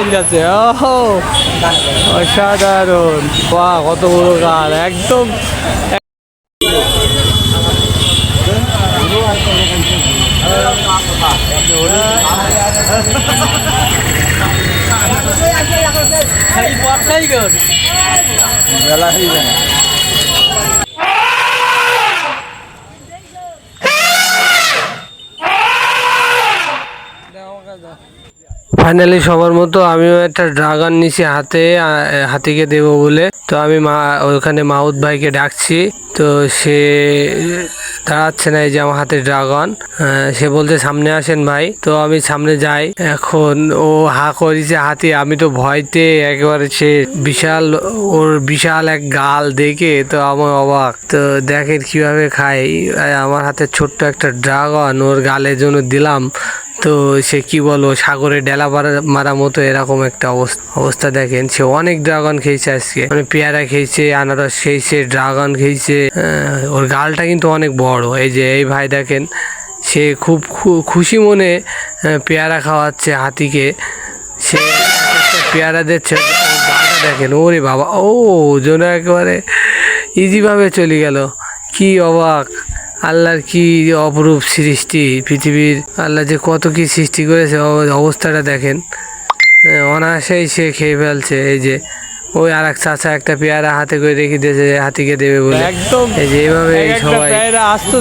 চলছে ও অসাধারণ বাহ কত বড় গাল একদম বেলা হয়ে যায় ফাইনালি সবার মতো আমিও একটা ড্রাগন নিছি হাতে হাতিকে দেব বলে। তো আমি মা, ওখানে মাহুদ ভাইকে ডাকছি। তো সে দাঁড়াচ্ছে না, এই যে আমার হাতে ড্রাগন সে বলতে সামনে আসেন ভাই। তো আমি সামনে যাই। এখন ও হা করেছে হাতি, আমি তো ভয়তে একেবারে সে বিশাল, ওর বিশাল এক গাল দেখে তো আমার অবাক। তো দেখেন কীভাবে খাই। আমার হাতে ছোট্ট একটা ড্রাগন ওর গালের জন্য দিলাম। তো সে কি বলব, সাগরে ডেলা মারা মতো এরকম একটা অবস্থা দেখেন। সে অনেক ড্রাগন খেয়েছে আজকে। মানে পেয়ারা খেয়েছে, আনারস খেয়েছে, ড্রাগন খেয়েছে ওর গালটা কিন্তু অনেক বড়। এই যে, এই ভাই দেখেন, সে খুব খুশি মনে পেয়ারা খাওয়াচ্ছে হাতিকে। সে পেয়ারা দিচ্ছে গালটা দেখেন, ওরে বাবা, ও যেন একেবারে ইজিভাবে চলে গেল। কি অবাক। আল্লাহর কি অপরূপ সৃষ্টি পৃথিবীর আল্লাহ যে কত কি সৃষ্টি করেছে অব- অবস্থাটা দেখেন। অনায়াসেই সে খেয়ে ফেলছে এই যে ওই আর এক চাচা একটা পেয়ারা হাতে করে রেখে দিয়েছে হাতিকে দেবে বলে। এই যে এইভাবে সবাই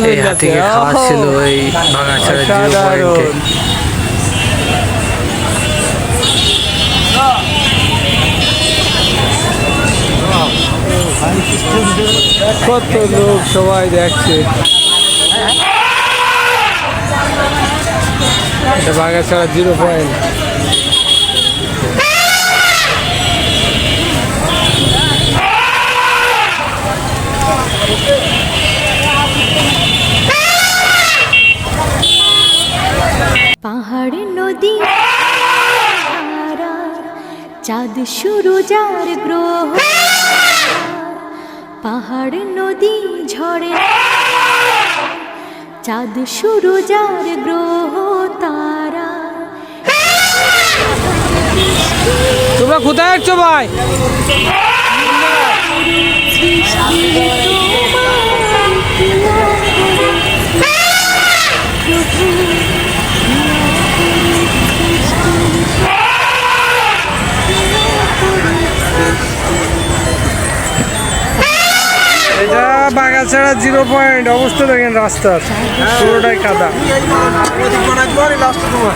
এই হাতিকে! খাওয়াচ্ছিল এই ভাঙাছড়া জিরো পয়েন্টে। কত লোক সবাই দেখছে। এটা বাগাছড়া জিরো পয়েন্ট। পাহাড় নদী চাঁদ শুরু যার গ্রহ। পাহাড় নদী ঝরে চাঁদ শুরু যার গ্রহ তারা। তোমরা কোথায় আসছো ভাই? ছাড়া জিরো পয়েন্ট অবস্থা দেখেন রাস্তার। পুরোটাই কাদা। তোমার